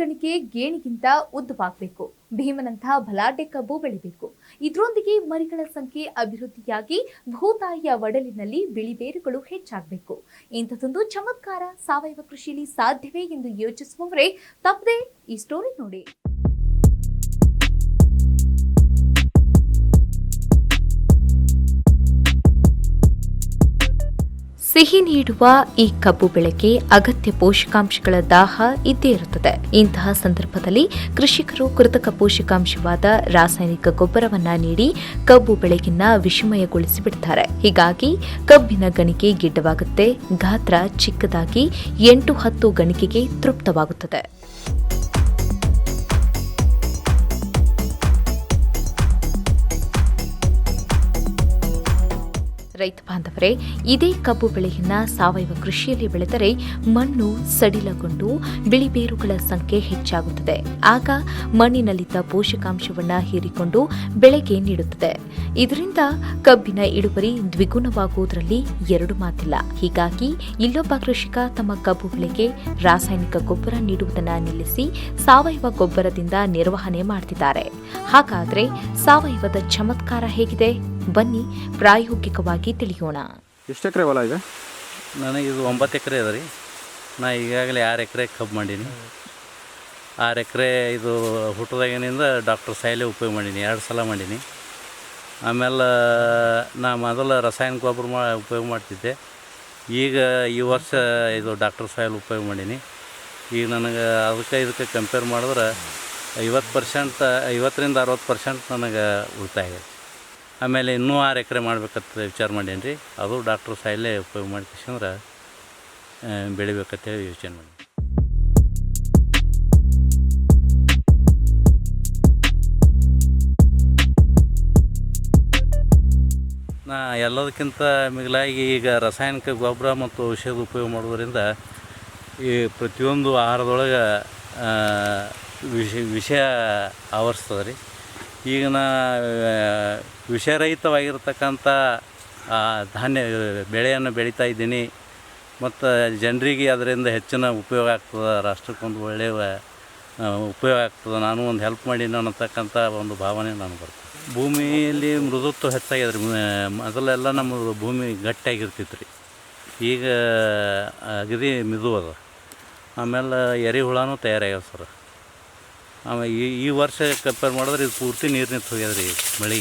ಬೆಳೆಗೆ ಗೇಣಿಗಿಂತ ಉದ್ದವಾಗಬೇಕು. ಭೀಮನಂತಹ ಬಲಾಢ್ಯ ಕಬ್ಬು ಬೆಳಿಬೇಕು. ಇದರೊಂದಿಗೆ ಮರಿಗಳ ಸಂಖ್ಯೆ ಅಭಿವೃದ್ಧಿಯಾಗಿ ಭೂತಾಯಿಯ ಒಡಲಿನಲ್ಲಿ ಬಿಳಿ ಬೇರುಗಳು ಹೆಚ್ಚಾಗಬೇಕು. ಇಂಥದ್ದೊಂದು ಚಮತ್ಕಾರ ಸಾವಯವ ಕೃಷಿಯಲ್ಲಿ ಸಾಧ್ಯವೇ ಎಂದು ಯೋಚಿಸುವವರೇ ತಪ್ಪದೆ ಈ ಸ್ಟೋರಿ ನೋಡಿ. ಸಿಹಿ ನೀಡುವ ಈ ಕಬ್ಬು ಬೆಳೆಗೆ ಅಗತ್ಯ ಪೋಷಕಾಂಶಗಳ ದಾಹ ಇದ್ದೇ ಇರುತ್ತದೆ. ಇಂತಹ ಸಂದರ್ಭದಲ್ಲಿ ಕೃಷಿಕರು ಕೃತಕ ಪೋಷಕಾಂಶವಾದ ರಾಸಾಯನಿಕ ಗೊಬ್ಬರವನ್ನ ನೀಡಿ ಕಬ್ಬು ಬೆಳೆಗಿನ್ನ ವಿಷಮಯಗೊಳಿಸಿಬಿಡುತ್ತಾರೆ ಹೀಗಾಗಿ ಕಬ್ಬಿನ ಗಣಿಕೆ ಗಿಡ್ಡವಾಗುತ್ತೆ, ಗಾತ್ರ ಚಿಕ್ಕದಾಗಿ ಎಂಟು ಹತ್ತು ಗಣಿಕೆಗೆ ತೃಪ್ತವಾಗುತ್ತದೆ. ರೈತ ಬಾಂಧವರೇ, ಇದೇ ಕಬ್ಬು ಬೆಳೆಯನ್ನ ಸಾವಯವ ಕೃಷಿಯಲ್ಲಿ ಬೆಳೆದರೆ ಮಣ್ಣು ಸಡಿಲಗೊಂಡು ಬಿಳಿ ಬೇರುಗಳ ಸಂಖ್ಯೆ ಹೆಚ್ಚಾಗುತ್ತದೆ. ಆಗ ಮಣ್ಣಿನಲ್ಲಿದ್ದ ಪೋಷಕಾಂಶವನ್ನು ಹೀರಿಕೊಂಡು ಬೆಳೆಗೆ ನೀಡುತ್ತದೆ. ಇದರಿಂದ ಕಬ್ಬಿನ ಇಳುವರಿ ದ್ವಿಗುಣವಾಗುವುದರಲ್ಲಿ ಎರಡು ಮಾತಿಲ್ಲ. ಹೀಗಾಗಿ ಇಲ್ಲೊಬ್ಬ ಕೃಷಿಕ ತಮ್ಮ ಕಬ್ಬು ಬೆಳೆಗೆ ರಾಸಾಯನಿಕ ಗೊಬ್ಬರ ನೀಡುವುದನ್ನು ನಿಲ್ಲಿಸಿ ಸಾವಯವ ಗೊಬ್ಬರದಿಂದ ನಿರ್ವಹಣೆ ಮಾಡ್ತಿದ್ದಾರೆ. ಹಾಗಾದ್ರೆ ಸಾವಯವದ ಚಮತ್ಕಾರ ಹೇಗಿದೆ? ಬನ್ನಿ ಪ್ರಾಯೋಗಿಕವಾಗಿ ತಿಳಿಯೋಣ. ಎಷ್ಟು ಎಕರೆ ಹೊಲ ಇದೆ? ನನಗೆ ಇದು ಒಂಬತ್ತು ಎಕರೆ ಅದ ರೀ. ನಾ ಈಗಾಗಲೇ ಆರು ಎಕರೆ ಕಬ್ಬು ಮಾಡೀನಿ. ಆರು ಎಕರೆ ಇದು ಹುಟ್ಟದಾಗಿನಿಂದ ಡಾಕ್ಟರ್ ಸಾಯಿಲೆ ಉಪಯೋಗ ಮಾಡೀನಿ. ಎರಡು ಸಲ ಮಾಡೀನಿ. ಆಮೇಲೆ ನಾ ಮೊದಲು ರಾಸಾಯನಿಕ ಗೊಬ್ಬರ ಮಾ ಉಪಯೋಗ ಮಾಡ್ತಿದ್ದೆ. ಈಗ ಈ ವರ್ಷ ಇದು ಡಾಕ್ಟರ್ ಸಾಯಿಲ್ ಉಪಯೋಗ ಮಾಡೀನಿ. ಈಗ ನನಗೆ ಅದಕ್ಕೆ ಇದಕ್ಕೆ ಕಂಪೇರ್ ಮಾಡಿದ್ರೆ ಐವತ್ತು ಪರ್ಸೆಂಟ್, ಐವತ್ತರಿಂದ ಅರವತ್ತು ಪರ್ಸೆಂಟ್ ನನಗೆ ಉಳಿತಾಯ ಆಗೈತೆ ಆಮೇಲೆ ಇನ್ನೂ ಆರು ಎಕರೆ ಮಾಡ್ಬೇಕಂತ ವಿಚಾರ ಮಾಡೇನಿ ರೀ ಅದು ಡಾಕ್ಟ್ರ್ ಸಾಯಿಲೆ ಉಪಯೋಗ ಮಾಡ್ಕಿಸಂದ್ರೆ ಬೆಳಿಬೇಕಂತೇಳಿ ಯೋಚನೆ ಮಾಡಿ ನಾ ಎಲ್ಲದಕ್ಕಿಂತ ಮಿಗಿಲಾಗಿ ಈಗ ರಾಸಾಯನಿಕ ಗೊಬ್ಬರ ಮತ್ತು ಔಷಧ ಉಪಯೋಗ ಮಾಡೋದ್ರಿಂದ ಈ ಪ್ರತಿಯೊಂದು ಆಹಾರದೊಳಗೆ ವಿಷ ವಿಷ ಆವರಿಸ್ತದೆ ರೀ. ಈಗ ನಾ ಆ, ವಿಷರಹಿತವಾಗಿರ್ತಕ್ಕಂಥ ಧಾನ್ಯ ಬೆಳೆಯನ್ನು ಬೆಳೀತಾ ಇದ್ದೀನಿ. ಮತ್ತು ಜನರಿಗೆ ಅದರಿಂದ ಹೆಚ್ಚಿನ ಉಪಯೋಗ ಆಗ್ತದೆ ರಾಷ್ಟ್ರಕ್ಕೊಂದು ಒಳ್ಳೆಯ ಉಪಯೋಗ ಆಗ್ತದೆ ನಾನು ಒಂದು ಹೆಲ್ಪ್ ಮಾಡೀನಿ ಅನ್ನತಕ್ಕಂಥ ಒಂದು ಭಾವನೆ ನಾನು ಬರ್ತದೆ. ಭೂಮಿಯಲ್ಲಿ ಮೃದುತ್ವ ಹೆಚ್ಚಾಗಿದೆ ರೀ. ಮೊದಲೆಲ್ಲ ನಮ್ಮ ಭೂಮಿ ಗಟ್ಟಿಯಾಗಿರ್ತಿತ್ತು ರೀ ಈಗ ಅಗದಿ ಮಿದು ಅದ ಆಮೇಲೆ ಎರೆಹುಳನೂ ತಯಾರಾಗ್ಯಾವ ಸರ್. ಈ ಈ ವರ್ಷ ಕಂಪೇರ್ ಮಾಡಿದ್ರೆ ಇದು ಪೂರ್ತಿ ನೀರು ನಿಂತು ಹೋಗ್ಯದ ರೀ ಮಳೆ.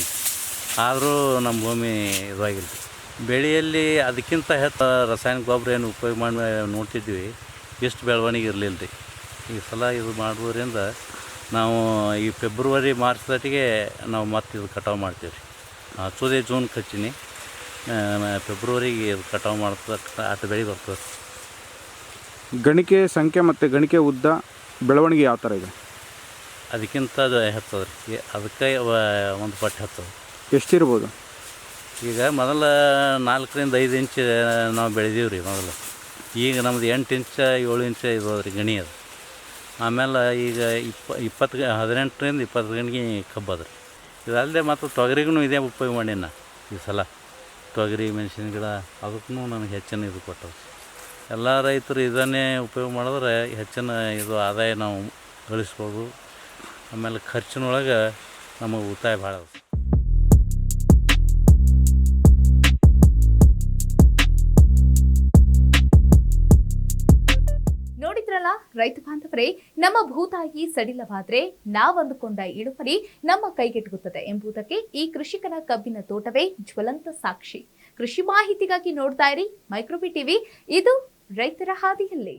ಆದರೂ ನಮ್ಮ ಭೂಮಿ ಇದಾಗಿಲ್ಲ ಬೆಳೆಯಲ್ಲಿ ಅದಕ್ಕಿಂತ ಹೆಚ್ಚು ರಾಸಾಯನಿಕ ಗೊಬ್ಬರ ಏನು ಉಪಯೋಗ ಮಾಡಿ ನೋಡ್ತಿದ್ವಿ. ಇಷ್ಟು ಬೆಳವಣಿಗೆ ಇರಲಿಲ್ಲ ರೀ ಈ ಸಲ ಇದು ಮಾಡೋದ್ರಿಂದ ನಾವು ಈ ಫೆಬ್ರವರಿ ಮಾರ್ಚ್ ತಟ್ಟಿಗೆ ನಾವು ಮತ್ತೆ ಇದು ಕಟಾವು ಮಾಡ್ತೀವಿ ರೀ ಹಚ್ಚೋದೇ ಜೂನ್ ಕಚ್ಚಿನಿ ಫೆಬ್ರವರಿಗೆ ಇದು ಕಟಾವು ಮಾಡ್ತಕ್ಕ ಅಷ್ಟು ಬೆಳೆ ಬರ್ತದೆ. ಗಣಿಕೆ ಸಂಖ್ಯೆ ಮತ್ತು ಗಣಿಕೆ ಉದ್ದ ಬೆಳವಣಿಗೆ ಯಾವ ಥರ ಇದೆ? ಅದಕ್ಕಿಂತ ಅದು ಹೆಚ್ಚದ ರೀ. ಅದಕ್ಕೆ ಒಂದು ಪಟ್ಟು ಹೆಚ್ಚದ ಎಷ್ಟಿರ್ಬೋದು? ಈಗ ಮೊದಲ ನಾಲ್ಕರಿಂದ ಐದು ಇಂಚ್ ನಾವು ಬೆಳೆದೀವಿ ರೀ ಮೊದಲು. ಈಗ ನಮ್ಮದು ಎಂಟು ಇಂಚ ಏಳು ಇಂಚ ಇದು ರೀ ಗಣಿ ಅದು. ಆಮೇಲೆ ಈಗ ಇಪ್ಪ ಇಪ್ಪತ್ತು ಹದಿನೆಂಟರಿಂದ ಇಪ್ಪತ್ತು ಗಣಿಗೆ ಕಬ್ಬದ ರೀ. ಇದಲ್ಲದೆ ಮತ್ತು ತೊಗರಿಗೂ ಇದೇ ಉಪಯೋಗ ಮಾಡೀನಿ ನಾ ಈ ಸಲ. ತೊಗರಿ ಮೆಣಸಿನ ಗಿಡ ಅದಕ್ಕೂ ನನಗೆ ಹೆಚ್ಚಿನ ಇದು ಕೊಟ್ಟವು ಎಲ್ಲ ರೈತರು ಇದನ್ನೇ ಉಪಯೋಗ ಮಾಡಿದ್ರೆ ಹೆಚ್ಚಿನ ಇದು ಆದಾಯ ನಾವು ಗಳಿಸ್ಬೋದು. ಆಮೇಲೆ ಖರ್ಚಿನೊಳಗೆ ನಮಗೆ ಉಳಿತಾಯ ಭಾಳ ನೋಡಿದ್ರಲ್ಲ ರೈತ ಬಾಂಧವರೇ, ನಮ್ಮ ಭೂತಾಯಿ ಸಡಿಲವಾದ್ರೆ ನಾವಂದುಕೊಂಡ ಇಳುವರಿ ನಮ್ಮ ಕೈಗೆಟುಕುತ್ತದೆ ಎಂಬುದಕ್ಕೆ ಈ ಕೃಷಿಕನ ಕಬ್ಬಿನ ತೋಟವೇ ಜ್ವಲಂತ ಸಾಕ್ಷಿ. ಕೃಷಿ ಮಾಹಿತಿಗಾಗಿ ನೋಡ್ತಾ ಇರಿ ಮೈಕ್ರೋಬಿ ಟಿವಿ, ಇದು ರೈತರ ಹಾದಿಯಲ್ಲಿ.